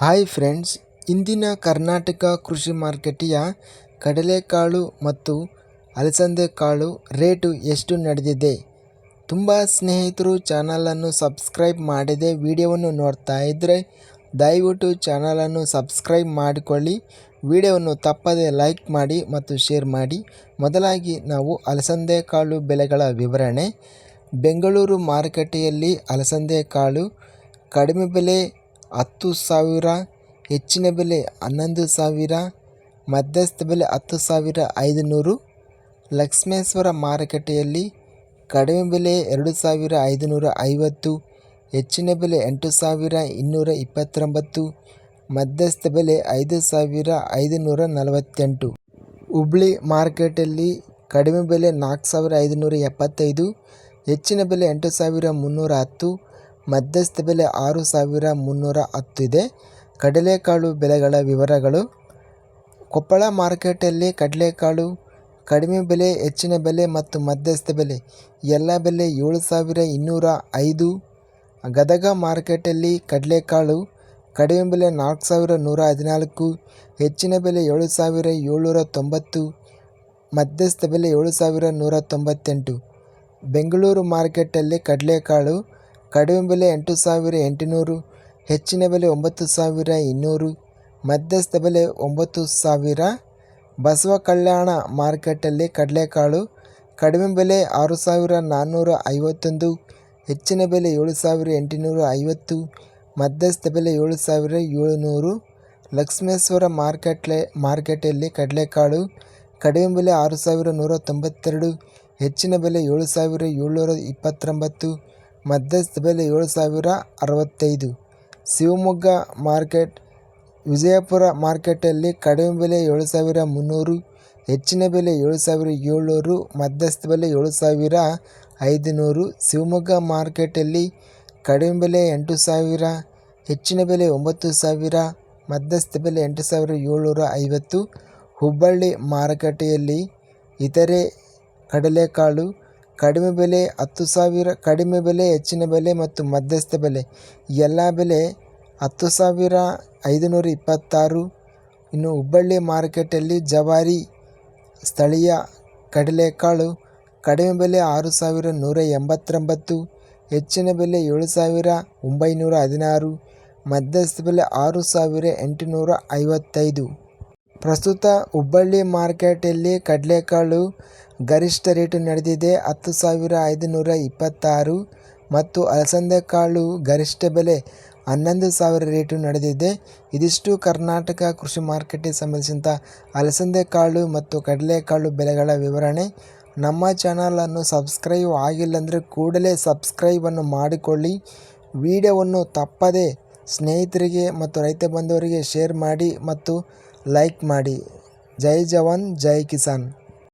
Hi friends ಇಂದಿನ ಕರ್ನಾಟಕ ಕೃಷಿ ಮಾರುಕಟ್ಟೆಯ ಕಡಲೆಕಾಳು ಮತ್ತು ಅಲಸಂದೆ ಕಾಳು ರೇಟು ಎಷ್ಟು ನಡೆದಿದೆ? ತುಂಬ ಸ್ನೇಹಿತರು ಚಾನಲನ್ನು ಸಬ್ಸ್ಕ್ರೈಬ್ ಮಾಡಿದೆ ವಿಡಿಯೋವನ್ನು ನೋಡ್ತಾ ಇದ್ದರೆ ದಯವಿಟ್ಟು ಚಾನಲನ್ನು ಸಬ್ಸ್ಕ್ರೈಬ್ ಮಾಡಿಕೊಳ್ಳಿ. ವಿಡಿಯೋವನ್ನು ತಪ್ಪದೆ ಲೈಕ್ ಮಾಡಿ ಮತ್ತು ಶೇರ್ ಮಾಡಿ. ಮೊದಲಾಗಿ ನಾವು ಅಲಸಂದೆ ಕಾಳು ಬೆಲೆಗಳ ವಿವರಣೆ. ಬೆಂಗಳೂರು ಮಾರುಕಟ್ಟೆಯಲ್ಲಿ ಅಲಸಂದೆ ಕಾಳು ಕಡಿಮೆ ಬೆಲೆ ಹತ್ತು ಸಾವಿರ, ಹೆಚ್ಚಿನ ಬೆಲೆ ಹನ್ನೊಂದು ಸಾವಿರ, ಮಧ್ಯಸ್ಥ ಬೆಲೆ ಹತ್ತು ಸಾವಿರ ಐದು ನೂರು ಲಕ್ಷ್ಮೇಶ್ವರ ಮಾರುಕಟ್ಟೆಯಲ್ಲಿ ಕಡಿಮೆ ಬೆಲೆ ಎರಡು ಸಾವಿರ, ಐದುನೂರ ಐವತ್ತು. ಹೆಚ್ಚಿನ ಬೆಲೆ ಎಂಟು ಸಾವಿರ, ಇನ್ನೂರ ಇಪ್ಪತ್ತೊಂಬತ್ತು. ಮಧ್ಯಸ್ಥ ಬೆಲೆ ಐದು ಸಾವಿರ, ಐದುನೂರ ನಲವತ್ತೆಂಟು. ಹುಬ್ಳಿ ಮಾರ್ಕೆಟಲ್ಲಿ ಕಡಿಮೆ ಬೆಲೆ ನಾಲ್ಕು ಸಾವಿರ, ಐದುನೂರ ಎಪ್ಪತ್ತೈದು. ಹೆಚ್ಚಿನ ಬೆಲೆ ಎಂಟು ಸಾವಿರ, ಮುನ್ನೂರ ಹತ್ತು. ಮಧ್ಯಸ್ಥ ಬೆಲೆ ಆರು ಸಾವಿರ ಮುನ್ನೂರ ಹತ್ತು ಇದೆ. ಕಡಲೆಕಾಳು ಬೆಲೆಗಳ ವಿವರಗಳು. ಕೊಪ್ಪಳ ಮಾರ್ಕೆಟಲ್ಲಿ ಕಡಲೆಕಾಳು ಕಡಿಮೆ ಬೆಲೆ, ಹೆಚ್ಚಿನ ಬೆಲೆ ಮತ್ತು ಮಧ್ಯಸ್ಥ ಬೆಲೆ. ಎಲ್ಲ ಬೆಲೆ ಏಳು ಸಾವಿರ ಇನ್ನೂರ ಐದು. ಗದಗ ಮಾರ್ಕೆಟಲ್ಲಿ ಕಡಲೆಕಾಳು ಕಡಿಮೆ ಬೆಲೆ ನಾಲ್ಕು ಸಾವಿರ ನೂರ ಹದಿನಾಲ್ಕು. ಹೆಚ್ಚಿನ ಬೆಲೆ ಏಳು ಸಾವಿರ ಏಳ್ನೂರ ತೊಂಬತ್ತು. ಮಧ್ಯಸ್ಥ ಬೆಲೆ ಏಳು ಸಾವಿರ ನೂರ ತೊಂಬತ್ತೆಂಟು. ಬೆಂಗಳೂರು ಮಾರ್ಕೆಟಲ್ಲಿ ಕಡಲೆಕಾಳು ಕಡಿಮೆ ಬೆಲೆ ಎಂಟು ಸಾವಿರ ಎಂಟುನೂರು, ಹೆಚ್ಚಿನ ಬೆಲೆ ಒಂಬತ್ತು ಸಾವಿರ ಇನ್ನೂರು, ಮಧ್ಯಸ್ಥ ಬೆಲೆ ಒಂಬತ್ತು ಸಾವಿರ. ಬಸವ ಕಲ್ಯಾಣ ಮಾರ್ಕೆಟಲ್ಲಿ ಕಡಲೆಕಾಳು ಕಡಿಮೆ ಬೆಲೆ ಆರು ಸಾವಿರ ನಾನ್ನೂರ ಐವತ್ತೊಂದು, ಹೆಚ್ಚಿನ ಬೆಲೆ ಏಳು ಸಾವಿರ ಎಂಟುನೂರ ಐವತ್ತು, ಮಧ್ಯಸ್ಥ ಬೆಲೆ ಏಳು ಸಾವಿರ ಏಳುನೂರು. ಲಕ್ಷ್ಮೇಶ್ವರ ಮಾರ್ಕೆಟ್ಲೆ, ಮಾರ್ಕೆಟಲ್ಲಿ ಕಡಲೆಕಾಳು ಕಡಿಮೆ ಬೆಲೆ ಆರು ಸಾವಿರ ನೂರ ತೊಂಬತ್ತೆರಡು, ಹೆಚ್ಚಿನ ಬೆಲೆ ಏಳು ಸಾವಿರ ಏಳ್ನೂರ ಇಪ್ಪತ್ತೊಂಬತ್ತು ಮಧ್ಯಸ್ಥ ಬೆಲೆ ಏಳು ಸಾವಿರ ಅರವತ್ತೈದು ಶಿವಮೊಗ್ಗ ಮಾರ್ಕೆಟ್, ವಿಜಯಪುರ ಮಾರ್ಕೆಟಲ್ಲಿ ಕಡಿಮೆ ಬೆಲೆ ಏಳು ಸಾವಿರ ಮುನ್ನೂರು ಹೆಚ್ಚಿನ ಬೆಲೆ ಏಳು ಸಾವಿರ ಏಳ್ನೂರು ಮಧ್ಯಸ್ಥ ಬೆಲೆ ಏಳು ಸಾವಿರ ಐದುನೂರು ಶಿವಮೊಗ್ಗ ಮಾರ್ಕೆಟಲ್ಲಿ ಕಡಿಮೆ ಬೆಲೆ ಎಂಟು ಸಾವಿರ ಹೆಚ್ಚಿನ ಬೆಲೆ ಒಂಬತ್ತು ಸಾವಿರ ಮಧ್ಯಸ್ಥ ಬೆಲೆ ಎಂಟು ಸಾವಿರ ಏಳ್ನೂರ ಐವತ್ತು ಹುಬ್ಬಳ್ಳಿ ಮಾರುಕಟ್ಟೆಯಲ್ಲಿ ಇತರೆ ಕಡಲೆಕಾಳು ಕಡಿಮೆ ಬೆಲೆ, ಹತ್ತು ಸಾವಿರ ಕಡಿಮೆ ಬೆಲೆ, ಹೆಚ್ಚಿನ ಬೆಲೆ ಮತ್ತು ಮಧ್ಯಸ್ಥ ಬೆಲೆ. ಎಲ್ಲ ಬೆಲೆ ಹತ್ತು ಸಾವಿರ ಐದುನೂರ ಇಪ್ಪತ್ತಾರು. ಇನ್ನು ಹುಬ್ಬಳ್ಳಿ ಮಾರ್ಕೆಟಲ್ಲಿ ಜವಾರಿ, ಸ್ಥಳೀಯ ಕಡಲೆಕಾಳು ಕಡಿಮೆ ಬೆಲೆ ಆರು ಸಾವಿರ ನೂರ ಎಂಬತ್ತೊಂಬತ್ತು, ಹೆಚ್ಚಿನ ಬೆಲೆ ಏಳು ಸಾವಿರ ಒಂಬೈನೂರ ಹದಿನಾರು, ಮಧ್ಯಸ್ಥ ಬೆಲೆ ಆರು ಸಾವಿರ ಎಂಟುನೂರ ಐವತ್ತೈದು. ಪ್ರಸ್ತುತ ಹುಬ್ಬಳ್ಳಿ ಮಾರ್ಕೆಟಲ್ಲಿ ಕಡಲೆಕಾಳು ಗರಿಷ್ಠ ರೇಟು ನಡೆದಿದೆ. ಹತ್ತು ಸಾವಿರ ಐದುನೂರ ಇಪ್ಪತ್ತಾರು ಮತ್ತು ಅಲಸಂದೆ ಕಾಳು ಗರಿಷ್ಠ ಬೆಲೆ ಹನ್ನೊಂದು ಸಾವಿರ ರೇಟು ನಡೆದಿದೆ. ಇದಿಷ್ಟು ಕರ್ನಾಟಕ ಕೃಷಿ ಮಾರ್ಕೆಟಿಗೆ ಸಂಬಂಧಿಸಿದಂಥ ಅಲಸಂದೆ ಕಾಳು ಮತ್ತು ಕಡಲೆಕಾಳು ಬೆಲೆಗಳ ವಿವರಣೆ. ನಮ್ಮ ಚಾನಲನ್ನು ಸಬ್ಸ್ಕ್ರೈಬ್ ಆಗಿಲ್ಲಂದರೆ ಕೂಡಲೇ ಸಬ್ಸ್ಕ್ರೈಬನ್ನು ಮಾಡಿಕೊಳ್ಳಿ. ವಿಡಿಯೋವನ್ನು ತಪ್ಪದೇ ಸ್ನೇಹಿತರಿಗೆ ಮತ್ತು ರೈತ ಬಂಧುವರಿಗೆ ಶೇರ್ ಮಾಡಿ ಮತ್ತು ಲೈಕ್ ಮಾಡಿ. ಜೈ ಜವಾನ್ ಜೈ ಕಿಸಾನ್.